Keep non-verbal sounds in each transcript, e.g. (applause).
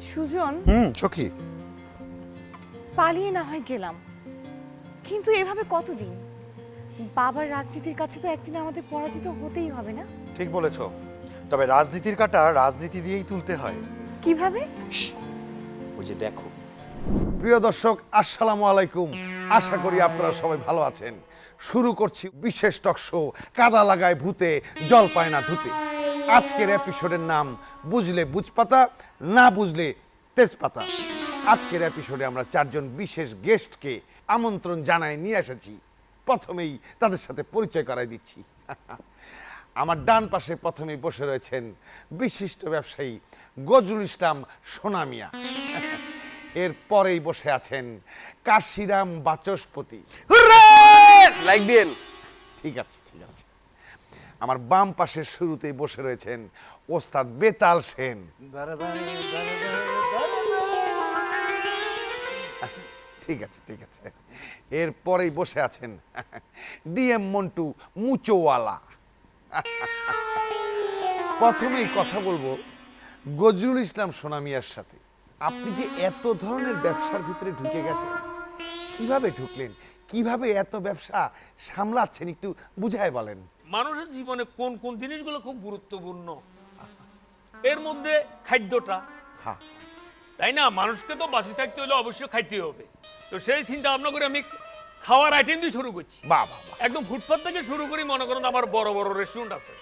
সুজন? হুম সখী পালিয়ে না হয় গেলাম। কিন্তু এভাবে কতদিন? বাবার রাজনীতির কাছে তো একদিন আমাদের পরাজিত হতেই হবে না? ঠিক বলেছ। তবে রাজনীতির কাটা রাজনীতি দিয়েই তুলতে হয়। কীভাবে? ওই যে দেখো। প্রিয় দর্শক আসসালামু আলাইকুম। আশা করি আপনারা সবাই ভালো আছেন। শুরু করছি বিশেষ টক শো কাদা লাগায় ভূতে জল পায় না ধুতে। আজকের এপিসোডের নাম বুঝলে বুঝপাতা না বুঝলে তেজপাতা। আজকের এপিসোডে আমরা চারজন বিশেষ গেস্টকে আমন্ত্রণ জানায় নিয়ে এসেছি। প্রথমেই তাদের সাথে পরিচয় করাই দিচ্ছি। (laughs) আমার ডান পাশে প্রথমেই বসে রয়েছেন বিশিষ্ট ব্যবসায়ী গজরুল ইসলাম সোনামিয়া। (laughs) এর পরেই বসে আছেন কাশিরাম বাচস্পতি। লাইক দিন ঠিক আছে ঠিক আছে। আমার বাম পাশের শুরুতেই বসে রয়েছেন ওস্তাদ বেতাল সেন। ঠিক আছে ঠিক আছে। এর পরেই বসে আছেন ডিএম মন্টু মুচোওয়ালা। প্রথমেই কথা বলব গজরুল ইসলাম সোনামিয়ার সাথে। আপনি যে এত ধরনের ব্যবসার ভিতরে ঢুকে গেছেন কীভাবে ঢুকলেন কীভাবে এত ব্যবসা সামলাচ্ছেন একটু বুঝায় বলেন। মানুষের জীবনে কোন কোন জিনিসগুলো খুব গুরুত্বপূর্ণ? এর মধ্যে খাদ্যটা। তাই না? মানুষকে তো বাঁচে থাকতে হলে অবশ্যই খাইতে হবে। তো সেই চিন্তা ভাবনা করে আমি খাওয়ার আইটেম দিয়ে শুরু করছি। একদম ফুটপাথ থেকে শুরু করি মনে করেন আমার বড় বড় রেস্টুরেন্ট আছে।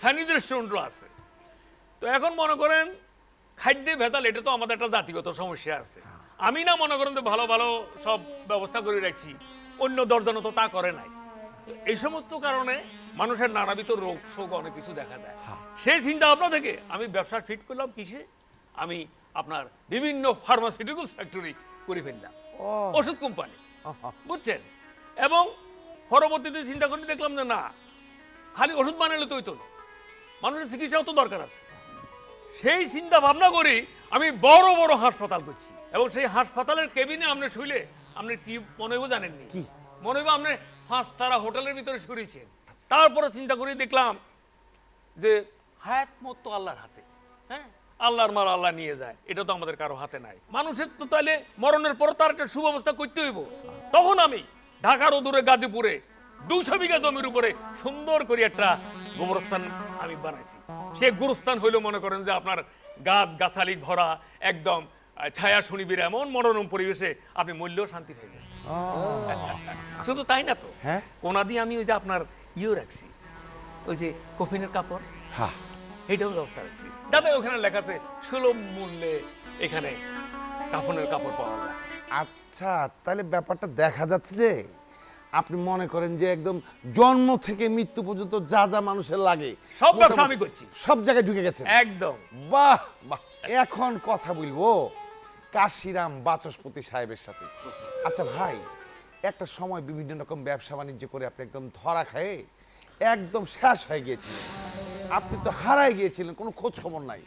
চাইনিজ রেস্টুরেন্টও আছে। তো এখন মনে করেন খাদ্যে ভেতাল এটা তো আমাদের একটা জাতিগত সমস্যা আছে। আমি না মনে করেন যে ভালো ভালো সব ব্যবস্থা করে রাখছি। অন্য দশজন তো তা করে নাই। তো এই সমস্ত কারণে মানুষের নানাবিধ রোগ শোক অনেক কিছু দেখা দেয়। সেই চিন্তা ভাবনা থেকে আমি ব্যবসা ফিট করলাম কিসে? আমি আপনার বিভিন্ন ফার্মাসিউটিক্যাল ফ্যাক্টরি করে ফেললাম। ওষুধ কোম্পানি বুঝছেন? এবং পরবর্তীতে চিন্তা করে দেখলাম যে না খালি ওষুধ বানালে তো হইতো না। মানুষের চিকিৎসাও তো দরকার আছে। সেই চিন্তা ভাবনা করি আমি বড় বড় হাসপাতাল করছি। এবং সেই হাসপাতালের কেবিনে আপনি শুইলে আপনি কি মনে হইব জানেননি? কি? মনে হইব আপনি পাঁচ তারা হোটেলের ভিতরে শুয়েছেন তারপরে চিন্তা করে দেখলাম যে হায়াত মত তো আল্লাহর হাতে হ্যাঁ? আল্লাহর মাল আল্লাহ নিয়ে যায় এটা তো আমাদের কারও হাতে নাই। মানুষের তো তাহলে মরণের পর তার একটা সুব্যবস্থা করতে হইব। তখন আমি ঢাকার অদূরে গাজীপুরে দুশো বিঘা জমির উপরে সুন্দর করে একটা গোবরস্থান আমি বানাইছি। সে গুরুস্থান হইল মনে করেন যে আপনার গাছ গাছালি ভরা একদম ছায়া শুনিবির এমন মনোরম পরিবেশে আপনি মূল্য শান্তি পাইবেন শুধু তাই না তো? হ্যাঁ? কোনা দিয়ে আমি ওই যে আপনার ইয়েও রাখছি ওই যে কফিনের কাপড়। হ্যাঁ। এইটাও ব্যবস্থা রাখছি। দাদা ওখানে লেখা আছে সুলভ মূল্যে এখানে কাপড়ের কাপড় পাওয়া যায়। আচ্ছা তাহলে ব্যাপারটা দেখা যাচ্ছে যে আপনি মনে করেন যে একদম জন্ম থেকে মৃত্যু পর্যন্ত যা যা মানুষের লাগে সব ব্যবসা আমি করছি। সব জায়গায় ঢুকে গেছে। একদম। বাহ বাহ। এখন কথা বলব কাশিরাম বাচস্পতি সাহেবের সাথে। আচ্ছা ভাই একটা সময় বিভিন্ন রকম ব্যবসা বাণিজ্য করে আপনি একদম ধরা খায়ে একদম শেষ হয়ে গিয়েছিলেন। আপনি তো হারাই গিয়েছিলেন কোনো খোঁজ খবর নাই।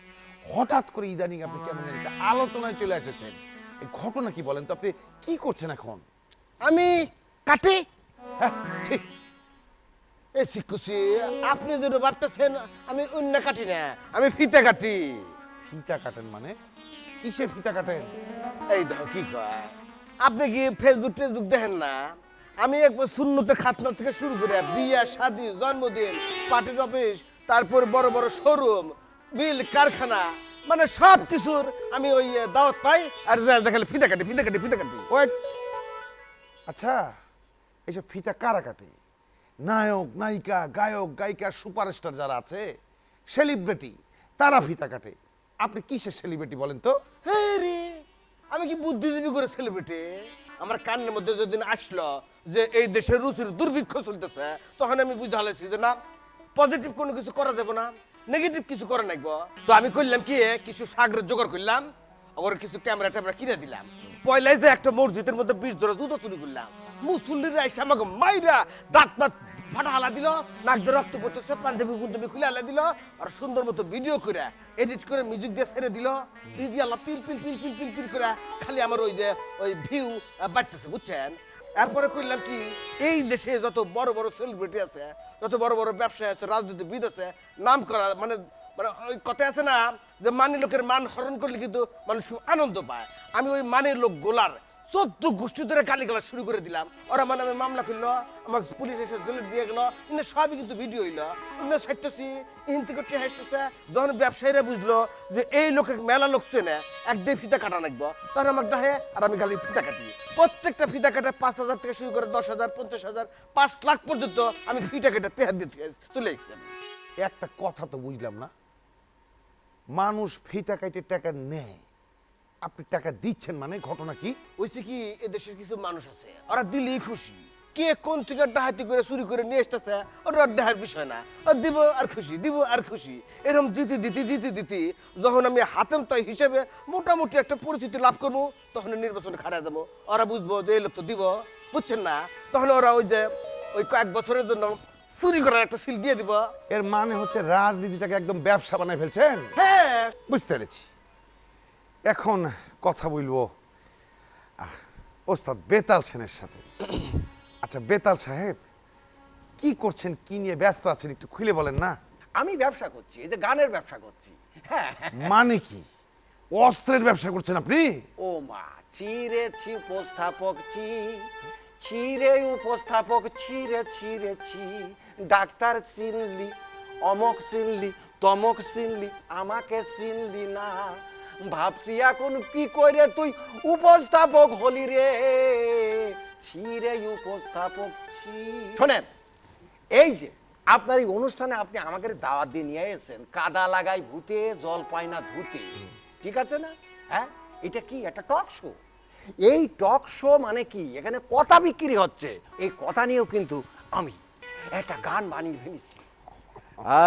হঠাৎ করে ইদানিং আপনি কেমন একটা আলোচনায় চলে এসেছেন। এই ঘটনা কি বলেন তো? আপনি কি করছেন এখন? আমি কাটি? হ্যাঁ ঠিক এ শিখুছি আপনি যদি বাড়তেছেন আমি অন্য কাটি না আমি ফিতে কাটি। ফিতা কাটেন মানে? কিসের ফিতা কাটেন? এই দেখো কি কয়? আপনি কি ফেসবুক টেসবুক দেখেন না? আমি একবার শূন্যতে খাতনা থেকে শুরু করে বিয়ে শাদি জন্মদিন পার্টির অফিস তারপর বড় বড় শোরুম বিল কারখানা মানে সব কিছুর আমি ওই দাওয়াত পাই। আর দেখালে ফিতে কাটি ফিতে কাটি ফিতে কাটি। ওয়েট আচ্ছা এইসব ফিতা কারা কাটে? নায়ক নায়িকা গায়ক গায়িকা সুপারস্টার যারা আছে সেলিব্রিটি তারা ফিতা কাটে। আপনি কিসের সেলিব্রিটি বলেন তো? হ্যাঁ রে। আমি কি বুদ্ধিজীবী করে সেলিব্রিটি আমার কানের মধ্যে যেদিন আসলো যে এই দেশের রুচির দুর্ভিক্ষ চলতেছে, তখন আমি বুঝতে হালাইছি যে না পজিটিভ কোনো কিছু করা যাবে না নেগেটিভ কিছু করা নাকবো তো আমি করলাম কি, কিছু সাগরের জোগাড় করলাম, ওর কিছু ক্যামেরা ট্যামেরা কিনে দিলাম। পয়লাই যে একটা মসজিদের মধ্যে বিষ ধরে দুধ চুরি করলাম। মুসল্লিরা এসে আমাকে মাইরা দাঁত মাত ফাটা হালা দিল, নাক দিয়ে রক্ত পড়তেছে পাঞ্জাবি খুলে হালা দিল, আর সুন্দর মতো ভিডিও করে এডিট করে মিউজিক দিয়ে ছেড়ে দিল। দিদি আল্লাহ পিল পিল পিল পিল পিল পিল করে খালি আমার ওই যে, ওই ভিউ বাড়তেছে, বুঝছেন? এরপরে করলাম কি, এই দেশে যত বড় বড় সেলিব্রিটি আছে, যত বড় বড় ব্যবসায়ী আছে, রাজনীতিবিদ আছে, নাম করা মানে মানে ওই কথা আছে না, যে মানে লোকের মান হরণ করলে কিন্তু মানুষ খুব আনন্দ পায়। আমি ওই মানে লোক গোলার চোদ্দ গোষ্ঠী ধরে গালি গালা শুরু করে দিলাম। ওরা মানে মামলা করল, আমাকে পুলিশ এসে জেলে দিয়ে গেলো। কিন্তু সবই কিন্তু ভিডিও হইল। সাইতেছি আসতেছে যখন ব্যবসায়ীরা বুঝলো যে এই লোকে মেলা লোক চেনে এক দিয়ে ফিতা কাটা লাগবো তখন আমাকে ডাহে আর আমি গালি ফিতা কাটি। প্রত্যেকটা ফিতা কাটে পাঁচ হাজার থেকে শুরু করে দশ হাজার, পঞ্চাশ হাজার, পাঁচ লাখ পর্যন্ত আমি ফিতা কেটে তেহার চলে এসেছিলাম একটা কথা তো বুঝলাম না। মানুষ ফিতা কাইটে টাকা নেয়। আপনি টাকা দিচ্ছেন মানে ঘটনা কি? হয়েছে কি এদেশের কিছু মানুষ আছে ওরা দিলেই খুশি। কে কোন থেকে ডাহাতি করে চুরি করে নিয়ে আসতেছে ওটা দেহার বিষয় না। ও দিব আর খুশি দিব আর খুশি। এরকম দিতে দিতে দিতে দিতে যখন আমি হাতেম তাই হিসেবে মোটামুটি একটা পরিচিতি লাভ করব তখন নির্বাচনে খাড়া যাব ওরা বুঝব যে এই লোক তো দিব বুঝছেন না? তখন ওরা ওই যে ওই কয়েক বছরের জন্য চুরি করার একটা সিল দিয়ে দিব। এর মানে হচ্ছে রাজনীতিটাকে একদম ব্যবসা বানায় ফেলছেন? হ্যাঁ। বুঝতে পেরেছি। এখন কথা বলব ওস্তাদ বেতাল সেনের সাথে। (clears throat) আচ্ছা বেতাল সাহেব কি করছেন কি নিয়ে ব্যস্ত আছেন একটু খুলে বলেন না? আমি ব্যবসা করছি এই যে গানের ব্যবসা করছি। হ্যাঁ। মানে কি? অস্ত্রের ব্যবসা করছেন আপনি? ও মা চিরেছি উপস্থাপক চি চিরে উপস্থাপক ছিঁড়ে ছিঁড়েছি। ডাক্তার চিনলি অমক চিনলি তমক চিনলি আমাকে চিনলি না। ভাবছি এখন কি করে তুই উপস্থাপক হলি রে? ছিঁড়ে উপস্থাপক শোনেন এই যে আপনার এই অনুষ্ঠানে আপনি আমাকে দাওয়াত দিয়ে নিয়ে এসেছেন কাদা লাগাই ভূতে জল পায় না ধুতে। ঠিক আছে না? হ্যাঁ? এটা কি? একটা টক শো? এই টক শো মানে কি? এখানে কথা বিক্রি হচ্ছে। এই কথা নিয়েও কিন্তু আমি একটা গান বানিয়ে ফেলেছি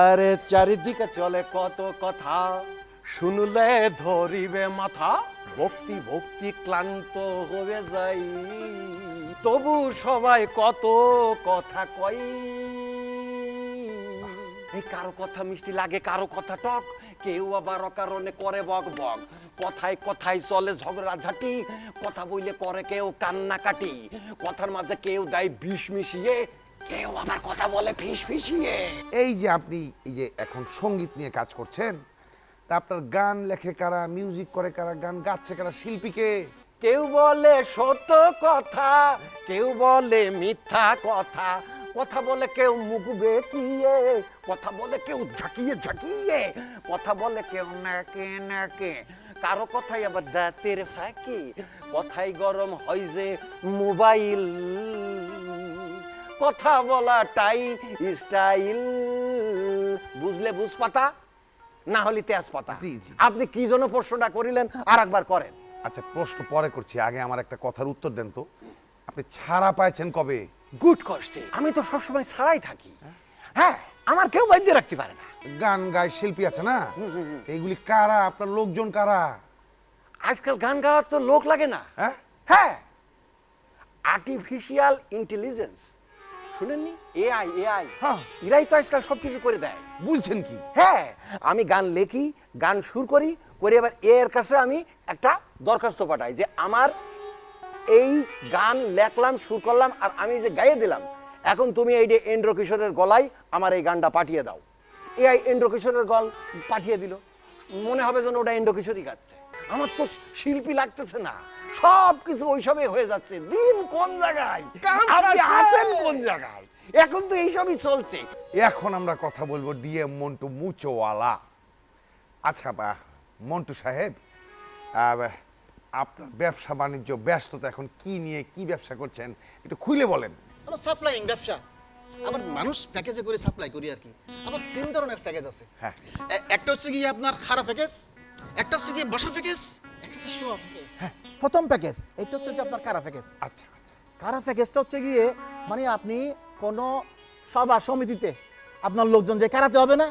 আরে চারিদিকে চলে কত কথা। শুনলে ধরিবে মাথা, ভক্তি ভক্তি ক্লান্ত হয়ে যাই। তবু সবাই কত কথা কই এই কারও কথা মিষ্টি লাগে, কারও কথা টক, কেউ আবার অকারণে করে বক বক। কথায় কথায় চলে ঝগড়া ঝাঁটি, কথা বইলে করে কেউ কান্না কাটি। কথার মাঝে কেউ দেয় বিষ মিশিয়ে, কেউ আবার কথা বলে ফিস ফিসিয়ে। এই যে আপনি এই যে এখন সংগীত নিয়ে কাজ করছেন তা আপনার গান লেখে কারা মিউজিক করে কারা, গান গাচ্ছে কারা শিল্পীকে কেউ বলে সত্য কথা, কেউ বলে মিথ্যা কথা কথা বলে কেউ মুখ বেঁকিয়ে, কথা বলে কেউ ঝাঁকিয়ে ঝাঁকিয়ে, কথা বলে কেউ নাকে নাকে। কারও কথাই আবার দাঁতের ফাঁকি, কথাই গরম হয় যে মোবাইল। কথা বলাটাই স্টাইল বুঝলে বুঝপাতা? না হলে তেজপাতা। জি, জি। আপনি কি জন্য প্রশ্নটা করিলেন? আর একবার করেন। আচ্ছা প্রশ্ন পরে করছি। আগে আমার একটা কথার উত্তর দেন তো। আপনি ছাড়া পাইছেন কবে? গুড কোশ্চেন আমি তো সবসময় ছাড়াই থাকি। হ্যাঁ আমার কেউ বাধ্য রাখতে পারে না। গান গায় শিল্পী আছে না? এইগুলি কারা? আপনার লোকজন কারা? আজকাল গান গাওয়ার তো লোক লাগে না। হ্যাঁ? হ্যাঁ। আর্টিফিশিয়াল ইন্টেলিজেন্স শুনেননি? এআই এআই হ্যাঁ। এরাই তো আজকাল সবকিছু করে দেয়। বলছেন কি? হ্যাঁ আমি গান লেখি গান সুর করি করে এবার এর কাছে আমি একটা দরখাস্ত পাঠাই যে আমার এই গান লেখলাম সুর করলাম আর আমি যে গাইয়ে দিলাম এখন তুমি এই যে এন্ড্র কিশোরের গলায় আমার এই গানটা পাঠিয়ে দাও। এআই এন্ড্র কিশোরের গল পাঠিয়ে দিল। মনে হবে যেন ওটা এন্ড্র কিশোরই গাচ্ছে। আমার তো শিল্পী লাগতেছে না। সব কিছু ওইসবে হয়ে যাচ্ছে। দিন কোন জায়গায়? আপনি আছেন কোন জায়গায়? এখন তো এইসবই চলছে। এখন আমরা কথা বলব ডিএম মন্টু মুচোওয়ালা আচ্ছা বা মন্টু সাহেব আপনার ব্যবসা বাণিজ্য ব্যস্ততা এখন কি নিয়ে কি ব্যবসা করছেন? একটু খুলে বলেন। আমার সাপ্লাইং ব্যবসা। আবার মানুষ প্যাকেজে করে সাপ্লাই করি আর কি। আবার তিন ধরনের প্যাকেজ আছে। হ্যাঁ। একটা হচ্ছে কি আপনার খারাপ প্যাকেজ একটা হচ্ছে গিয়ে বসা প্যাকেজ একটা হচ্ছে শোয়া প্যাকেজ। প্রথম প্যাকেজ এটা হচ্ছে যে আপনার কারা প্যাকেজ আচ্ছা আচ্ছা। কারা প্যাকেজটা হচ্ছে গিয়ে মানে আপনি কোনো সভা সমিতিতে আপনার লোকজন যে কারাতে হবে না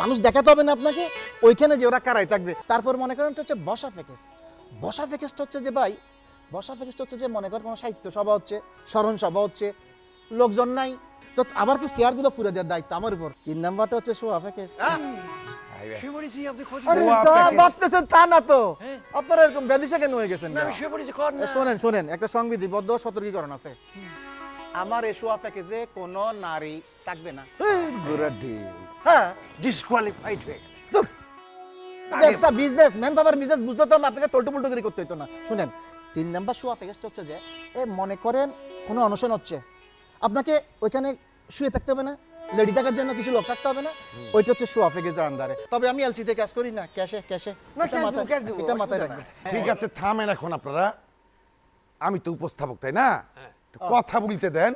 মানুষ দেখাতে হবে না আপনাকে ওইখানে যে ওরা কারাই থাকবে। তারপর মনে করেন এটা হচ্ছে বসা প্যাকেজ বসা প্যাকেজটা হচ্ছে যে ভাই বসা প্যাকেজটা হচ্ছে যে মনে করেন কোনো সাহিত্য সভা হচ্ছে স্মরণ সভা হচ্ছে লোকজন নাই। তো আবার কি চেয়ারগুলো ফুরে দেওয়ার দায়িত্ব আমার উপর? তিন নাম্বারটা হচ্ছে শোয়া প্যাকেজ আরে শোয়া যা ভাবতেছেন তা না তো। আপনারা এরকম ব্যাধিসা কেন হয়ে গেছেন আমি শুয়ে পড়েছি, কর না। এ, শোনেন শোনেন একটা সংবিধিবদ্ধ সতর্কীকরণ আছে। আমার এসোয়া প্যাকেজে কোনো নারী থাকবে না। হ্যাঁ। ডিসকোয়ালিফাইড হয়ে ব্যবসা বিজনেস ম্যান পাওয়ার বিজনেস বুঝতে তো আপনাকে টল্টু পল্টু করে করতে হতো না। শুনেন তিন নাম্বার শো অফ এগেস্ট হচ্ছে যে এ মনে করেন কোনো অনশন হচ্ছে। আপনাকে ওইখানে শুয়ে থাকতে হবে না। লেডি থাকার জন্য কিছু লোক থাকতে হবে না। ওইটা হচ্ছে অফ এগেস্ট আন্ডারে তবে আমি এলসিতে কাজ করি না। ক্যাশে ক্যাশে না, এটা দিব, মাথায় cash দিব, এটা মাথায় অসুবিধা রাখবেন। ঠিক আছে থামেন এখন আপনারা। আমি তো উপস্থাপক তাই না? হ্যাঁ। কথা বলতে দেন।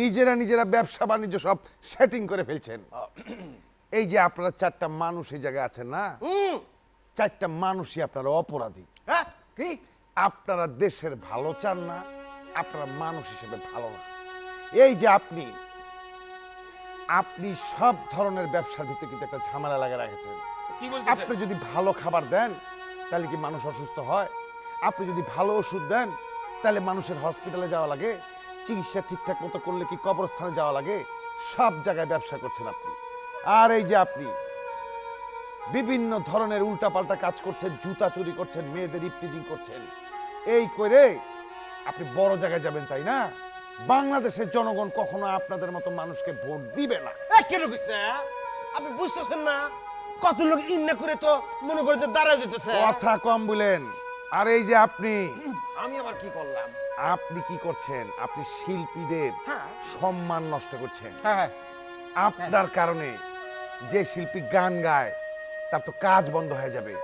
নিজেরা নিজেরা ব্যবসা বাণিজ্য সব সেটিং করে ফেলছেন। এই যে আপনারা চারটা মানুষ এই জায়গায় আছেন না? চারটা মানুষই আপনারা অপরাধী। হ্যাঁ কি? আপনারা দেশের ভালো চান না আপনারা মানুষ হিসেবে ভালো না। এই যে আপনি আপনি সব ধরনের ব্যবসার ভিতরে কিন্তু একটা ঝামেলা লাগা রেখেছেন। কি আপনি যদি ভালো খাবার দেন তাহলে কি মানুষ অসুস্থ হয়? আপনি যদি ভালো ওষুধ দেন তাহলে মানুষের হসপিটালে যাওয়া লাগে। চিকিৎসা ঠিকঠাক মতো করলে কি কবরস্থানে যাওয়া লাগে? সব জায়গায় ব্যবসা করছেন আপনি। আর এই যে আপনি বিভিন্ন ধরনের উল্টাপাল্টা কাজ করছেন জুতা চুরি করছেন মেয়েদের ইপটিজিং করছেন। এই করে আপনি বড় জায়গায় যাবেন তাই না? বাংলাদেশের জনগণ কখনো আপনাদের মতো মানুষকে ভোট দিবে না। কেন কইছে আপনি বুঝতেছেন না? কত লোক ইন্না করে তো মনে করে যে দাঁড়া যেতেছে কথা কম বলেন। আর এই যে আপনি। আমি আবার কি করলাম? আপনি কি করছেন? আপনি শিল্পীদের সম্মান নষ্ট করছেন। হ্যাঁ হ্যাঁ। আপনার কারণে যে শিল্পী গান গায় তার তো কাজ বন্ধ হয়ে যাবে।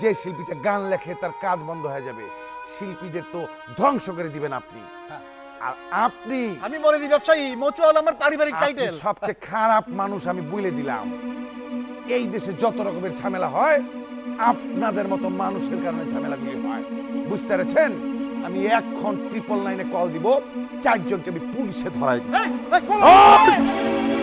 যে শিল্পীটা গান লেখে তার কাজ বন্ধ হয়ে যাবে। শিল্পীদের তো ধ্বংস করে দিবেন আপনি। আর আপনি? আমি মনে দিই ব্যবসায়ী মচুয়াল আমার পারিবারিক টাইটেল সবচেয়ে খারাপ মানুষ আমি বলে দিলাম। এই দেশে যত রকমের ঝামেলা হয় আপনাদের মতো মানুষের কারণে ঝামেলাগুলি হয়। বুঝতে পেরেছেন? আমি এখন ট্রিপল নাইনে কল দিব চারজনকে আমি পুলিশে ধরাই দিব!